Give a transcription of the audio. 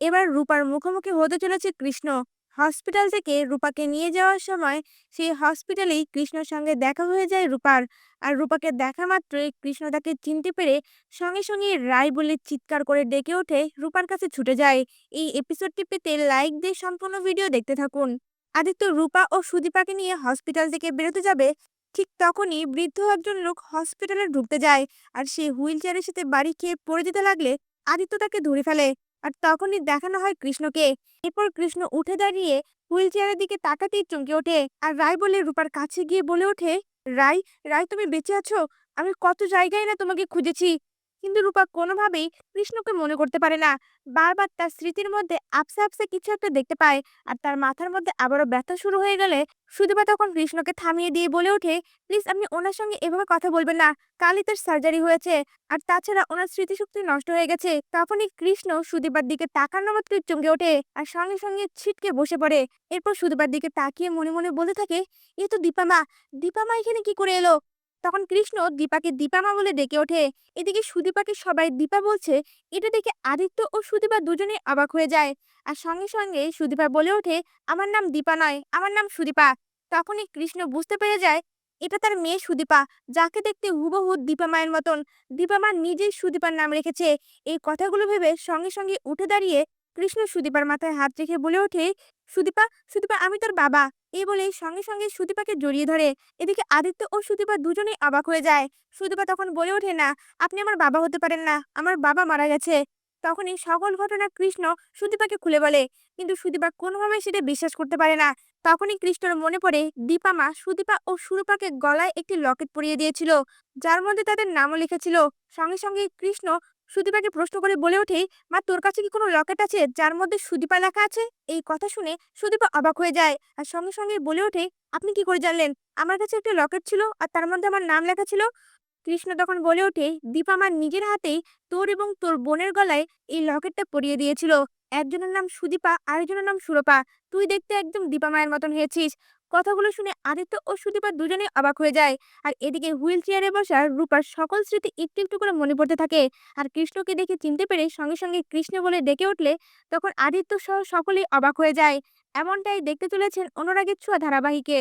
এবার রূপার মুখোমুখি হতে চলেছে কৃষ্ণ। হসপিটাল থেকে রূপাকে নিয়ে যাওয়ার সময় সেই হসপিটালেই কৃষ্ণর সঙ্গে দেখা হয়ে যায় রূপার। আর রূপাকে দেখা মাত্রই কৃষ্ণ তাকে চিনতে পেরে সঙ্গে সঙ্গে রায় বলে চিৎকার করে ডেকে ওঠে রূপার কাছে ছুটে যায়। এই এপিসোডটি পেতে লাইক দিয়ে সম্পূর্ণ ভিডিও দেখতে থাকুন। আদিত্য, রূপা ও সুদীপাকে নিয়ে হসপিটাল থেকে বেরোতে যাবে। ঠিক তখনই বৃদ্ধ একজন লোক হসপিটালে ঢুকতে যায়। আর সে হুইল চেয়ারের সাথে বাড়ি খেয়ে পড়ে যেতে লাগলে আদিত্য তাকে ধরে ফেলে। আর তখনই দেখানো হয় কৃষ্ণকে। এরপর কৃষ্ণ উঠে দাঁড়িয়ে হুইল চেয়ারের দিকে তাকাতেই চমকে ওঠে। আর রায় বলে, রূপার কাছে গিয়ে বলে ওঠে, রায় রায় তুমি বেঁচে আছো? আমি কত জায়গায় না তোমাকে খুঁজেছি। কিন্তু রূপা কোনোভাবেই কৃষ্ণকে মনে করতে পারে না। বারবার তার স্মৃতির মধ্যে আপসে আপসে কিছু একটা দেখতে পায় আর তার মাথার মধ্যে আবারও ব্যথা শুরু হয়ে গেলে সুদীপা তখন কৃষ্ণকে থামিয়ে দিয়ে বলে ওঠে, প্লিজ আপনি ওনার সঙ্গে এভাবে কথা বলবেন না। কালই তার সার্জারি হয়েছে আর তাছাড়া ওনার স্মৃতিশক্তি নষ্ট হয়ে গেছে। তখনই কৃষ্ণ সুদীপার দিকে তাকানো মাত্রই চমকে ওঠে আর সঙ্গে সঙ্গে ছিটকে বসে পড়ে। এরপর সুদীপার দিকে তাকিয়ে মনে মনে বলতে থাকে, এ তো দীপামা দীপামা এখানে কি করে এলো? তখন কৃষ্ণ দীপাকে দীপামা বলে ডেকে ওঠে। এদিকে সুদীপাকে সবাই দীপা বলছে, এটা দেখে আদিত্য ও সুদীপা দুজনে অবাক হয়ে যায়। আর সঙ্গে সঙ্গে সুদীপা বলে ওঠে, আমার নাম দীপা নয়, আমার নাম সুদীপা। তখনই কৃষ্ণ বুঝতে পেরে যায়, এটা তার মেয়ে সুদীপা, যাকে দেখতে হুবহু দীপা মায়ের মতন। দীপা মা নিজেই সুদীপার নাম রেখেছে। এই কথাগুলো ভেবে সঙ্গে সঙ্গে উঠে দাঁড়িয়ে কৃষ্ণ সুদীপার মাথায় হাত রেখে বলে ওঠে, সুদীপা সুদীপা, আমি তোর বাবা। এই বলে সঙ্গে সঙ্গে সুদীপাকে জড়িয়ে ধরে। এদিকে আদিত্য ও সুদীপা দুজনেই অবাক হয়ে যায়। সুদীপা তখন বলে ওঠে, না, আপনি আমার বাবা হতে পারেন না, আমার বাবা মারা গেছে। তখনই সকল ঘটনা কৃষ্ণ সুদীপাকে খুলে বলে। কিন্তু সুদীপা কোনোভাবে সেটা বিশ্বাস করতে পারে না। তখনই কৃষ্ণর মনে পড়ে, দীপা মা, সুদীপা ও সুরূপাকে গলায় একটি লকেট পরিয়ে দিয়েছিল। যার মধ্যে তাদের নামও লিখেছিল। সঙ্গে সঙ্গে কৃষ্ণ সুদীপাকে প্রশ্ন করে বলে ওঠে, মা, তোর কাছে কি কোনো লকেট আছে? যার মধ্যে সুদীপা লেখা আছে? এই কথা শুনে সুদীপা অবাক হয়ে যায় আর সঙ্গে সঙ্গে বলে ওঠে, আপনি কি করে জানলেন? আমার কাছে একটা লকেট ছিল আর তার মধ্যে আমার নাম লেখা ছিল। কৃষ্ণ তখন বলে ওঠে, দীপা আমার নিজের হাতেই তোর এবং তোর বোনের গলায় এই লকেটটা পরিয়ে দিয়েছিল। একজনের নাম সুদীপা, আরেকজনের নাম সুরপা। তুই দেখতে একদম দীপা মায়ের মতন হয়েছিস। কথাগুলো শুনে আদিত্য ও সুদীপা দুজনেই অবাক হয়ে যায়। আর এদিকে হুইল চেয়ারে বসা রূপার সকল স্মৃতি একটু একটু করে মনে পড়তে থাকে। আর কৃষ্ণকে দেখে চিনতে পেরে সঙ্গে সঙ্গে কৃষ্ণ বলে ডেকে উঠলে তখন আদিত্য সহ সকলেই অবাক হয়ে যায়। এমনটাই দেখতে চলেছেন অনুরাগের ছোঁয়া ধারাবাহিকে।